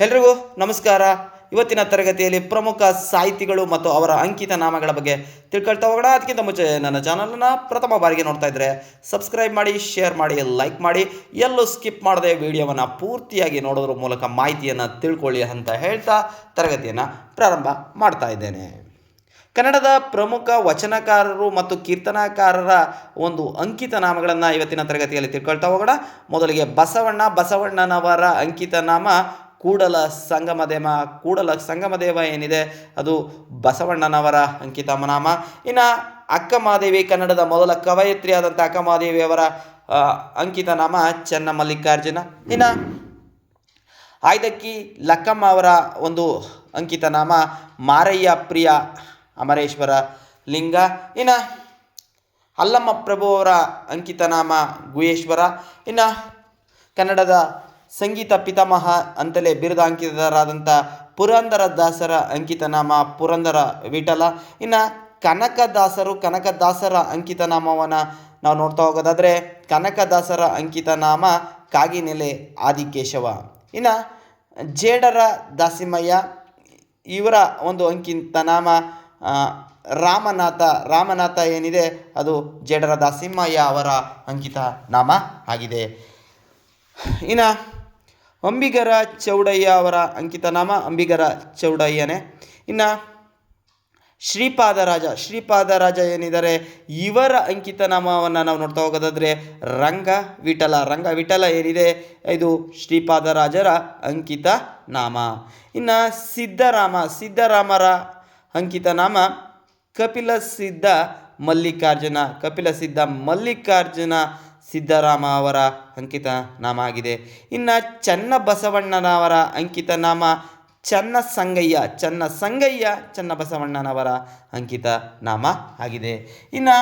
ಎಲ್ರಿಗೂ ನಮಸ್ಕಾರ. ಇವತ್ತಿನ ತರಗತಿಯಲ್ಲಿ ಪ್ರಮುಖ ಸಾಹಿತಿಗಳು ಮತ್ತು ಅವರ ಅಂಕಿತ ನಾಮಗಳ ಬಗ್ಗೆ ತಿಳ್ಕೊಳ್ತಾ ಹೋಗೋಣ. ಅದಕ್ಕಿಂತ ಮುಂಚೆ ನನ್ನ ಚಾನಲನ್ನು ಪ್ರಥಮ ಬಾರಿಗೆ ನೋಡ್ತಾ ಇದ್ದರೆ ಸಬ್ಸ್ಕ್ರೈಬ್ ಮಾಡಿ ಶೇರ್ ಮಾಡಿ ಲೈಕ್ ಮಾಡಿ. ಎಲ್ಲೂ ಸ್ಕಿಪ್ ಮಾಡದೆ ವಿಡಿಯೋವನ್ನು ಪೂರ್ತಿಯಾಗಿ ನೋಡೋದ್ರ ಮೂಲಕ ಮಾಹಿತಿಯನ್ನು ತಿಳ್ಕೊಳ್ಳಿ ಅಂತ ಹೇಳ್ತಾ ತರಗತಿಯನ್ನು ಪ್ರಾರಂಭ ಮಾಡ್ತಾ ಇದ್ದೇನೆ. ಕನ್ನಡದ ಪ್ರಮುಖ ವಚನಕಾರರು ಮತ್ತು ಕೀರ್ತನಕಾರರ ಒಂದು ಅಂಕಿತ ನಾಮಗಳನ್ನು ಇವತ್ತಿನ ತರಗತಿಯಲ್ಲಿ ತಿಳ್ಕೊಳ್ತಾ ಹೋಗೋಣ. ಮೊದಲಿಗೆ ಬಸವಣ್ಣ, ಬಸವಣ್ಣನವರ ಅಂಕಿತ ನಾಮ ಕೂಡಲ ಸಂಗಮದೇಮ, ಕೂಡಲ ಸಂಗಮದೇವ ಏನಿದೆ? ಅದು ಬಸವಣ್ಣನವರ ಅಂಕಿತ ಇನ್ನ ಅಕ್ಕಮಹಾದೇವಿ ಕನ್ನಡದ ಮೊದಲ ಕವಯತ್ರಿಯಾದಂಥ ಅಂಕಿತ ನಾಮ ಚೆನ್ನ ಮಲ್ಲಿಕಾರ್ಜುನ ಇನ್ನು ಆಯ್ದಕ್ಕಿ ಲಕ್ಕಮ್ಮ ಅವರ ಒಂದು ಅಂಕಿತ ನಾಮ ಮಾರಯ್ಯ ಪ್ರಿಯ ಅಮರೇಶ್ವರ ಲಿಂಗ. ಇನ್ನು ಅಲ್ಲಮ್ಮ ಪ್ರಭು ಅವರ ಅಂಕಿತ ನಾಮ ಗುಹೇಶ್ವರ. ಇನ್ನು ಕನ್ನಡದ ಸಂಗೀತ ಪಿತಾಮಹ ಅಂತಲೇ ಬಿರುದಾಂಕಿತರಾದಂಥ ಪುರಂದರ ದಾಸರ ಅಂಕಿತನಾಮ ಪುರಂದರ ವಿಠಲ. ಇನ್ನು ಕನಕದಾಸರು ಕನಕದಾಸರ ಅಂಕಿತನಾಮವನ್ನು ನಾವು ನೋಡ್ತಾ ಹೋಗೋದಾದರೆ ಕನಕದಾಸರ ಅಂಕಿತನಾಮ ಕಾಗಿನೆಲೆ ಆದಿಕೇಶವ. ಇನ್ನು ಜೇಡರ ದಾಸಿಮಯ್ಯ, ಇವರ ಒಂದು ಅಂಕಿತನಾಮ ರಾಮನಾಥ. ರಾಮನಾಥ ಏನಿದೆ? ಅದು ಜೇಡರ ದಾಸಿಮಯ್ಯ ಅವರ ಅಂಕಿತ ನಾಮ ಆಗಿದೆ. ಇನ್ನು ಅಂಬಿಗರ ಚೌಡಯ್ಯ ಅವರ ಅಂಕಿತ ನಾಮ ಅಂಬಿಗರ ಚೌಡಯ್ಯನೇ. ಇನ್ನು ಶ್ರೀಪಾದರಾಜ ಶ್ರೀಪಾದರಾಜ ಏನಿದ್ದಾರೆ? ಇವರ ಅಂಕಿತ ನಾಮವನ್ನು ನಾವು ನೋಡ್ತಾ ಹೋಗೋದಾದರೆ ರಂಗ ವಿಠಲ ರಂಗ ವಿಠಲ ಏನಿದೆ? ಇದು ಶ್ರೀಪಾದರಾಜರ ಅಂಕಿತ ನಾಮ. ಇನ್ನು ಸಿದ್ದರಾಮ, ಸಿದ್ದರಾಮರ ಅಂಕಿತ ನಾಮ ಕಪಿಲ ಸಿದ್ಧ ಮಲ್ಲಿಕಾರ್ಜುನ ಕಪಿಲ ಸಿದ್ಧ ಮಲ್ಲಿಕಾರ್ಜುನ ಸಿದ್ದರಾಮ ಅವರ ಅಂಕಿತ ನಾಮ ಆಗಿದೆ. ಇನ್ನು ಚನ್ನ ಬಸವಣ್ಣನವರ ಅಂಕಿತ ನಾಮ ಚನ್ನ ಸಂಗಯ್ಯ ಚನ್ನ ಸಂಗಯ್ಯ ಚನ್ನ ಬಸವಣ್ಣನವರ ಅಂಕಿತ ನಾಮ ಆಗಿದೆ. ಇನ್ನು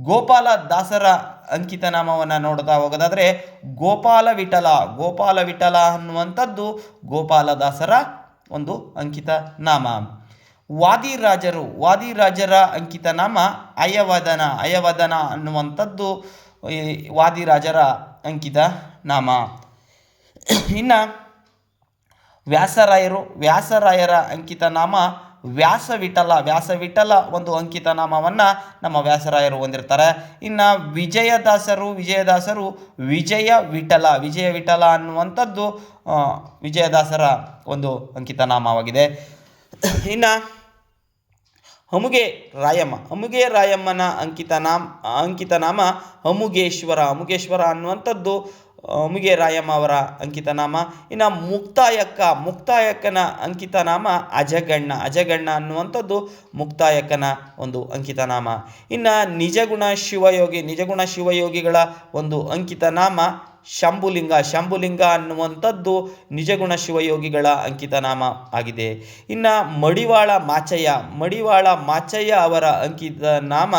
ಗೋಪಾಲ ದಾಸರ ಅಂಕಿತ ನಾಮವನ್ನು ನೋಡ್ತಾ ಹೋಗೋದಾದರೆ ಗೋಪಾಲ ವಿಠಲ ಗೋಪಾಲ ವಿಠಲ ಅನ್ನುವಂಥದ್ದು ಗೋಪಾಲದಾಸರ ಒಂದು ಅಂಕಿತ ನಾಮ. ವಾದಿರಾಜರು, ವಾದಿರಾಜರ ಅಂಕಿತ ನಾಮ ಅಯವದನ ಅಯವದನ ಅನ್ನುವಂಥದ್ದು ವಾದಿ ವಾದಿರಾಜರ ಅಂಕಿತ ನಾಮ. ಇನ್ನು ವ್ಯಾಸರಾಯರು, ವ್ಯಾಸರಾಯರ ಅಂಕಿತ ನಾಮ ವ್ಯಾಸ ವ್ಯಾಸವಿಠಲ ವ್ಯಾಸ ವಿಠಲ ಒಂದು ಅಂಕಿತ ನಾಮವನ್ನು ನಮ್ಮ ವ್ಯಾಸರಾಯರು ಹೊಂದಿರ್ತಾರೆ. ಇನ್ನು ವಿಜಯದಾಸರು ವಿಜಯದಾಸರು ವಿಜಯ ವಿಠಲ ವಿಜಯ ವಿಠಲ ಅನ್ನುವಂಥದ್ದು ವಿಜಯದಾಸರ ಒಂದು ಅಂಕಿತ ನಾಮವಾಗಿದೆ. ಇನ್ನು ಹಮುಗೆ ರಾಯಮ್ಮ, ಹಮುಗೆ ರಾಯಮ್ಮನ ಅಂಕಿತ ನಾಮ ಅಂಕಿತ ನಾಮ ಹಮುಗೇಶ್ವರ ಹಮುಗೇಶ್ವರ ಅನ್ನುವಂಥದ್ದು, ಹಮುಗೆ ರಾಯಮ್ಮ ಅವರ ಅಂಕಿತ ನಾಮ. ಇನ್ನು ಮುಕ್ತಾಯಕ್ಕ ಮುಕ್ತಾಯಕ್ಕನ ಅಂಕಿತ ನಾಮ ಅಜಗಣ್ಣ ಅಜಗಣ್ಣ ಅನ್ನುವಂಥದ್ದು ಮುಕ್ತಾಯಕ್ಕನ ಒಂದು ಅಂಕಿತ ನಾಮ. ಇನ್ನು ನಿಜಗುಣ ಶಿವಯೋಗಿ, ನಿಜಗುಣ ಶಿವಯೋಗಿಗಳ ಒಂದು ಅಂಕಿತ ನಾಮ ಶಂಭುಲಿಂಗ. ಶಂಭುಲಿಂಗ ಅನ್ನುವಂಥದ್ದು ನಿಜಗುಣ ಶಿವಯೋಗಿಗಳ ಅಂಕಿತ ನಾಮ ಆಗಿದೆ. ಇನ್ನು ಮಡಿವಾಳ ಮಾಚಯ್ಯ. ಮಡಿವಾಳ ಮಾಚಯ್ಯ ಅವರ ಅಂಕಿತ ನಾಮ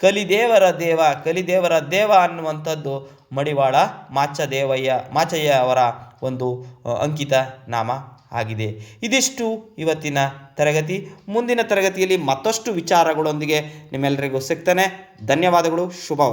ಕಲಿದೇವರ ದೇವ. ಕಲಿದೇವರ ದೇವ ಅನ್ನುವಂಥದ್ದು ಮಡಿವಾಳ ಮಾಚದೇವಯ್ಯ, ಮಾಚಯ್ಯ ಅವರ ಒಂದು ಅಂಕಿತ ನಾಮ ಆಗಿದೆ. ಇದಿಷ್ಟು ಇವತ್ತಿನ ತರಗತಿ. ಮುಂದಿನ ತರಗತಿಯಲ್ಲಿ ಮತ್ತಷ್ಟು ವಿಚಾರಗಳೊಂದಿಗೆ ನಿಮ್ಮೆಲ್ಲರಿಗೂ ಸಿಗ್ತಾನೆ. ಧನ್ಯವಾದಗಳು. ಶುಭವಾಗಲಿ